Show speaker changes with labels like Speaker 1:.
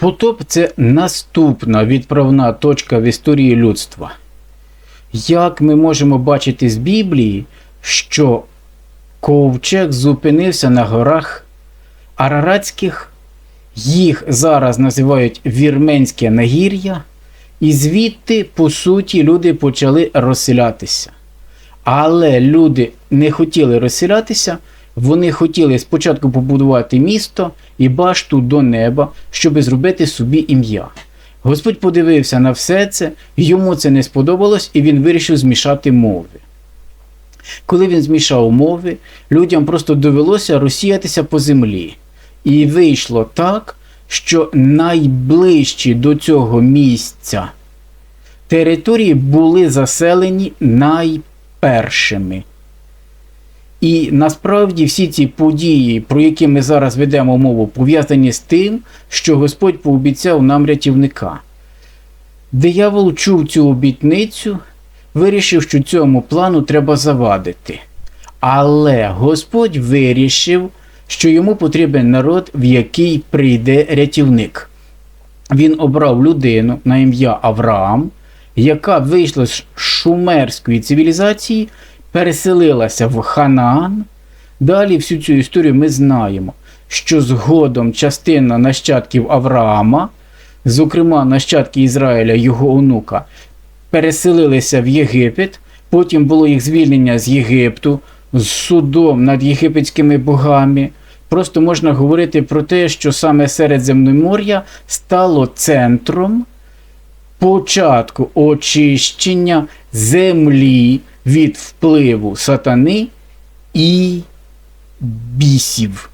Speaker 1: Потоп це наступна відправна точка в історії людства. Як ми можемо бачити з Біблії, що ковчег зупинився на горах Араратських, їх зараз називають Вірменське нагір'я, і звідти, по суті, люди почали розселятися. Але люди не хотіли розселятися, вони хотіли спочатку побудувати місто і башту до неба, щоб зробити собі ім'я. Господь подивився на все це, йому це не сподобалось, і він вирішив змішати мови. Коли він змішав мови, людям просто довелося розсіятися по землі. І вийшло так, що найближчі до цього місця території були заселені найпершими. І насправді всі ці події, про які ми зараз ведемо мову, пов'язані з тим, що Господь пообіцяв нам рятівника. Диявол чув цю обітницю, вирішив, що цьому плану треба завадити. Але Господь вирішив, що йому потрібен народ, в який прийде рятівник. Він обрав людину на ім'я Авраам, яка вийшла з шумерської цивілізації, переселилася в Ханаан. Далі всю цю історію ми знаємо, що згодом частина нащадків Авраама, зокрема нащадки Ізраїля, його онука, переселилися в Єгипет, потім було їх звільнення з Єгипту, з судом над єгипетськими богами. Просто можна говорити про те, що саме Середземномор'я стало центром початку очищення землі від впливу сатани і бісів.